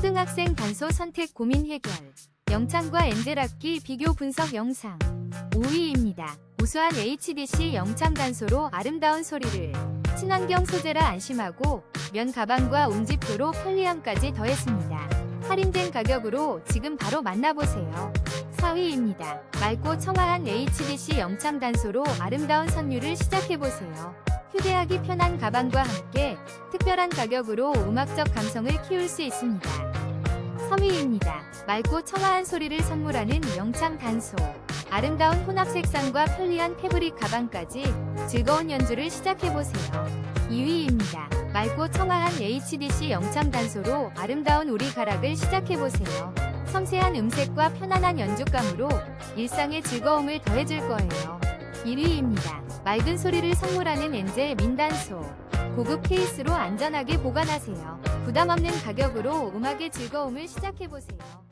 초등학생 단소 선택 고민 해결. 영창과 엔젤 악기 비교 분석 영상. 5위입니다. 우수한 HDC 영창 단소로 아름다운 소리를. 친환경 소재라 안심하고 면 가방과 운지표로 편리함까지 더했습니다. 할인된 가격으로 지금 바로 만나보세요. 4위입니다. 맑고 청아한 HDC 영창 단소로 아름다운 선율을 시작해보세요. 휴대하기 편한 가방과 함께 특별한 가격으로 음악적 감성을 키울 수 있습니다. 3위입니다. 맑고 청아한 소리를 선물하는 영창 단소. 아름다운 혼합 색상과 편리한 패브릭 가방까지 즐거운 연주를 시작해보세요. 2위입니다. 맑고 청아한 HDC 영창 단소로 아름다운 우리 가락을 시작해보세요. 섬세한 음색과 편안한 연주감으로 일상의 즐거움을 더해줄 거예요. 1위입니다. 맑은 소리를 선물하는 엔젤 민단소. 고급 케이스로 안전하게 보관하세요. 부담 없는 가격으로 음악의 즐거움을 시작해보세요.